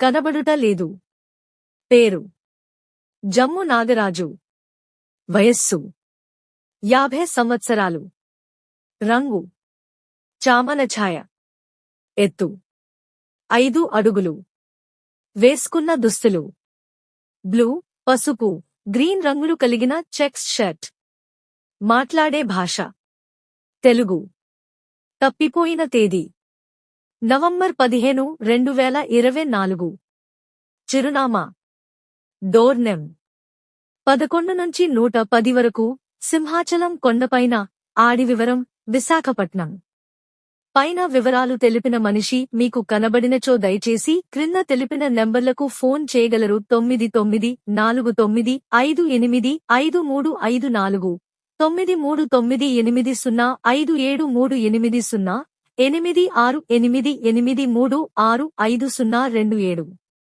కనబడుట లేదు. పేరు. జమ్ము నాగరాజు. వయస్సు. యాభై సంవత్సరాలు. రంగు. చామన ఛాయ ఎత్తు. ఐదు అడుగులు. వేసుకున్న దుస్తులు. బ్లూ పసుపు గ్రీన్ రంగులు కలిగిన చెక్స్ షర్ట్. మాట్లాడే భాష. తెలుగు. తప్పిపోయిన తేదీ. నవంబర్ పదిహేను రెండు వేల ఇరవై నాలుగు. చిరునామా. డోర్నెమ్ పదకొండు నుంచి నూట పది వరకు సింహాచలం కొండపైన ఆడి వివరం విశాఖపట్నం. పైన వివరాలు తెలిపిన మనిషి మీకు కనబడినచో దయచేసి క్రింద తెలిపిన నెంబర్లకు ఫోన్ చేయగలరు తొమ్మిది తొమ్మిది నాలుగు తొమ్మిది ఐదు ఎనిమిది ఐదు మూడు ఐదు నాలుగు. తొమ్మిది మూడు తొమ్మిది ఎనిమిది సున్నా ఐదు ఏడు మూడు ఎనిమిది సున్నా ఎనిమిది ఆరు ఎనిమిది ఎనిమిది మూడు ఆరు ఐదు సున్నా రెండు ఏడు.